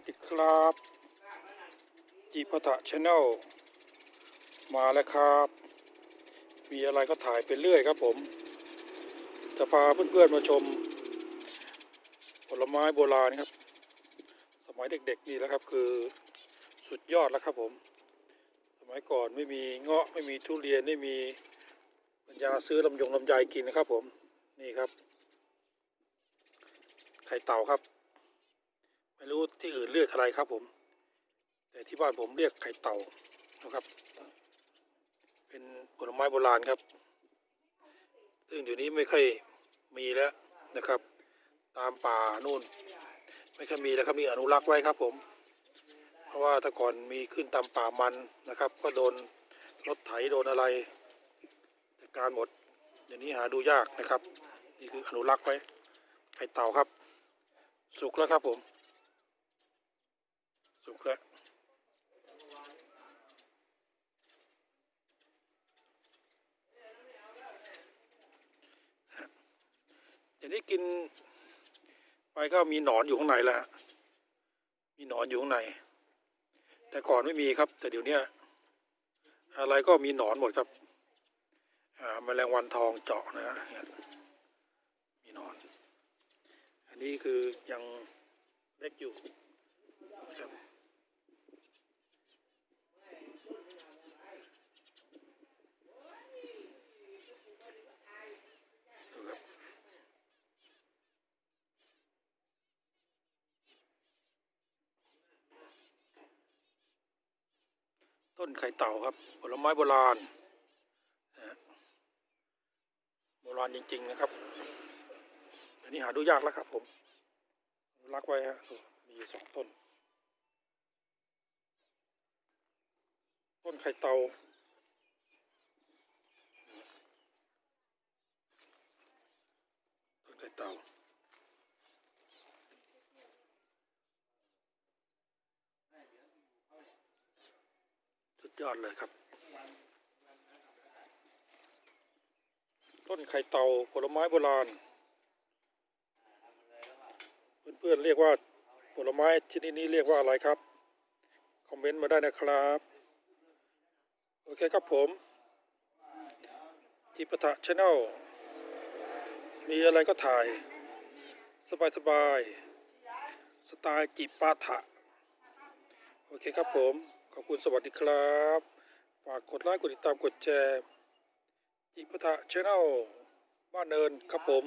วัสดีครับจีพัทะชาแนลมาแล้วครับ มีอะไรก็ถ่ายไปเรื่อยครับผม จะพาเพื่อนๆมาชม ผลไม้โบราณครับ สมัยเด็กๆนี่แหล้วครับ คือสุดยอดแล้วครับผม สมัยก่อนไม่มีเงาะไม่มีทุเรียนไม่มีปัญญาซื้อลำยงลำไยกินนะครับผมนี่ครับ ไข่เต่าครับ ไม่รู้ที่อื่นเรียกอะไรครับผม แต่ที่บ้านผมเรียกไข่เต่านะครับ เป็นผลไม้โบราณครับ ซึ่งเดี๋ยวนี้ไม่ค่อยมีแล้วนะครับ ตามป่านู่น ไม่ค่อยมีแล้วครับมีอนุรักษ์ไว้ครับผม เพราะว่าแต่ก่อนมีขึ้นตามป่ามันนะครับ ก็โดนรถไถโดนอะไรจัดการหมดเดี๋ยวนี้หาดูยากนะครับ นี่คืออนุรักษ์ไว้ไข่เต่าครับ สุกแล้วครับผม กแล้วอย่างนี้กินไปก็มีหนอนอยู่ข้างในแล้วฮะมีหนอนอยู่ข้างใน แต่ก่อนไม่มีครับ แต่เดี๋ยวนี้อะไรก็มีหนอนหมดครับอ่าแมลงวันทองเจาะนะฮะมีหนอน อันนี้คือยังเล็กอยู่ครับดูครับ ต้นไข่เต่าครับ ผลไม้โบราณนะฮะโบราณจริง ๆ นะครับอันนี้หาดูยากแล้วครับผม รักไว้ฮะมีสองต้น ต้นไข่เต่าต้นไข่เต่า ดยอดเลยครับ ต้นไข่เตาผลไม้โบราณ เพื่อนๆเรียกว่าผลไม้ชนิดนี้เรียกว่าอะไรครับ คอมเมนต์มาได้นะครับ โอเคครับผม จิปะทะชาแนลมีอะไรก็ถ่าย สบายๆสไตล์จิปาถะ เคครับผม ขอบคุณสวัสดีครับ ฝากกดไลค์กดติดตามกดแชร์จิปะทะชาแนลบ้านเนินครับผม